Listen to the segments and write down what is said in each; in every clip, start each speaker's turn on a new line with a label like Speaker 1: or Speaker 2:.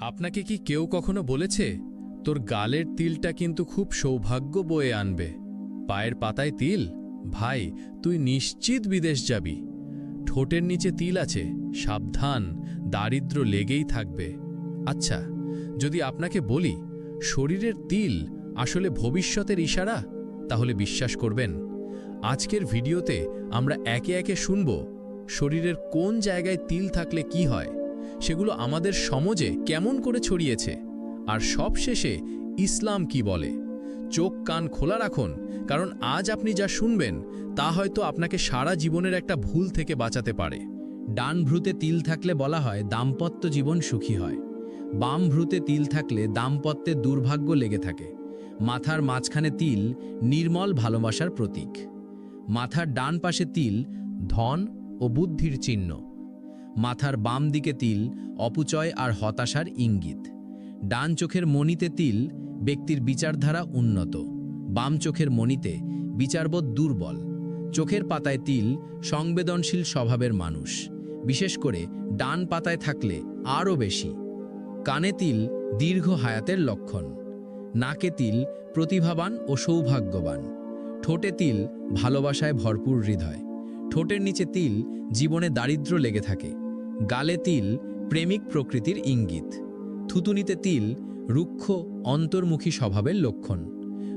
Speaker 1: আপনাকে কি কেউ কখনো বলেছে, তোর গালের তিলটা কিন্তু খুব সৌভাগ্য বয়ে আনবে। পায়ের পাতায় তিল? ভাই, তুই নিশ্চিত বিদেশ যাবি। ঠোঁটের নিচে তিল আছে, সাবধান, দারিদ্র লেগেই থাকবে। আচ্ছা যদি আপনাকে বলি, শরীরের তিল আসলে ভবিষ্যতের ইশারা? তাহলে বিশ্বাস করবেন, আজকের ভিডিওতে আমরা একে একে শুনব, শরীরের কোন জায়গায় তিল থাকলে কি হয়। সেগুলো আমাদের সমাজে কেমন করে ছড়িয়েছে। আর সবশেষে ইসলাম কি বলে? চোখ কান খোলা রাখুন, কারণ আজ আপনি যা শুনবেন, তা হয়তো আপনাকে সারা জীবনের একটা ভুল থেকে বাঁচাতে পারে।
Speaker 2: ডান ভ্রুতে তিল থাকলে বলা হয় দাম্পত্য জীবন সুখী হয়। বাম ভ্রুতে তিল থাকলে দাম্পত্যে দুর্ভাগ্য লেগে থাকে। মাথার মাঝখানে তিল নির্মল ভালোবাসার প্রতীক। মাথার ডান পাশে তিল ধন ও বুদ্ধির চিহ্ন। মাথার বাম দিকে তিল, অপুচয় আর হতাশার ইঙ্গিত। ডান চোখের মণিতে তিল, ব্যক্তির বিচারধারা উন্নত। বাম চোখের মণিতে বিচারবোধ দুর্বল। চোখের পাতায় তিল, সংবেদনশীল স্বভাবের মানুষ। বিশেষ করে ডান পাতায় থাকলে আরও বেশি। কানে তিল দীর্ঘ হায়াতের লক্ষণ। নাকে তিল প্রতিভাবান ও সৌভাগ্যবান। ঠোঁটে তিল ভালোবাসায় ভরপুর হৃদয়। ঠোঁটের নিচে তিল জীবনে দারিদ্র্য লেগে থাকে। গালে তিল প্রেমিক প্রকৃতির ইঙ্গিত। থুতুনিতে তিল রুক্ষ, অন্তর্মুখী স্বভাবের লক্ষণ।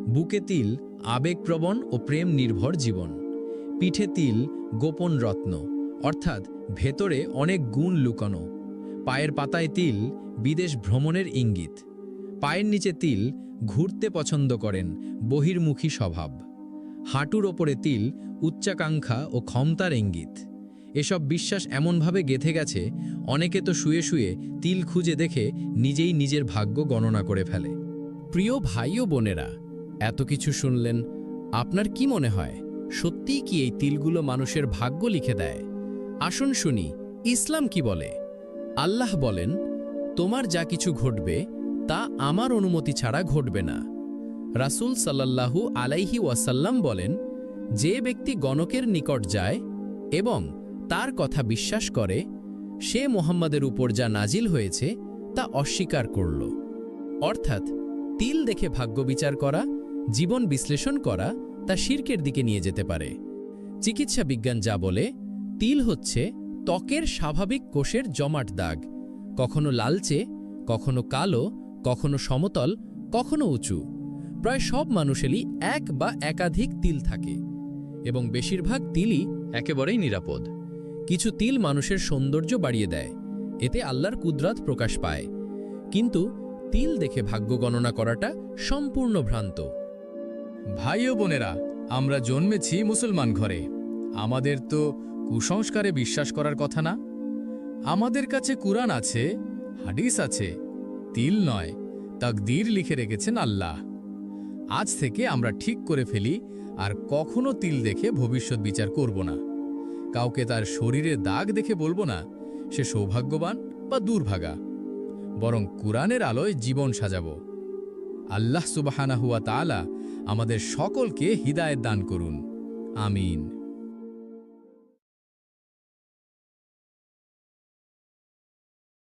Speaker 2: বুকে তিল আবেগপ্রবণ ও প্রেম নির্ভর জীবন। পিঠে তিল গোপন রত্ন, অর্থাৎ ভেতরে অনেক গুণ লুকানো। পায়ের পাতায় তিল বিদেশ ভ্রমণের ইঙ্গিত। পায়ের নিচে তিল ঘুরতে পছন্দ করেন, বহির্মুখী স্বভাব। হাঁটুর ওপরে তিল উচ্চাকাঙ্ক্ষা ও ক্ষমতার ইঙ্গিত। এসব বিশ্বাস এমনভাবে গেথে গেছে, অনেকে তো শুয়ে শুয়ে তিল খুঁজে দেখে নিজেই নিজের ভাগ্য গণনা করে ফেলে।
Speaker 1: প্রিয় ভাই ও বোনেরা, এত কিছু শুনলেন, আপনার কি মনে হয়? সত্যিই কি এই তিলগুলো মানুষের ভাগ্য লিখে দেয়? আসুন শুনি, ইসলাম কি বলে? আল্লাহ বলেন, তোমার যা কিছু ঘটবে, তা আমার অনুমতি ছাড়া ঘটবে না। রাসূল সাল্লাল্লাহু আলাইহি ওয়াসাল্লাম বলেন, যে ব্যক্তি গণকের নিকট যায় এবং তার কথা বিশ্বাস করে, সে মোহাম্মদের উপর যা নাজিল হয়েছে, তা অস্বীকার করল। অর্থাৎ, তিল দেখে ভাগ্য বিচার করা, জীবন বিশ্লেষণ করা, তা শির্কের দিকে নিয়ে যেতে পারে। চিকিৎসা বিজ্ঞান যা বলে, তিল হচ্ছে ত্বকের স্বাভাবিক কোষের জমাট দাগ, কখনো লালচে, কখনো কালো, কখনো সমতল, কখনো উঁচু। প্রায় সব মানুষেরই এক বা একাধিক তিল থাকে, এবং বেশিরভাগ তিলই একেবারেই নিরাপদ। কিছু তিল মানুষের সৌন্দর্য বাড়িয়ে দেয়। এতে আল্লাহর কুদরাত প্রকাশ পায়। কিন্তু তিল দেখে ভাগ্য গণনা করাটা সম্পূর্ণ ভ্রান্ত। ভাই ও বোনেরা, আমরা জন্মেছি মুসলমান ঘরে। আমাদের তো কুসংস্কারে বিশ্বাস করার কথা না। আমাদের কাছে কুরআন আছে, হাদিস আছে, তিল নয়, তাকদীর লিখে রেখেছেন আল্লাহ। আজ থেকে আমরা ঠিক করে ফেলি আর কখনো তিল দেখে ভবিষ্যৎ বিচার করব না। কাউকে তার শরীরে দাগ দেখে বলব না, সে সৌভাগ্যবান বা দুর্ভাগা। বরং কোরআনের আলোয় জীবন সাজাব। আল্লাহ সুবাহানা হুয়া তালা আমাদের সকলকে হৃদায়ত দান করুন। আমিন।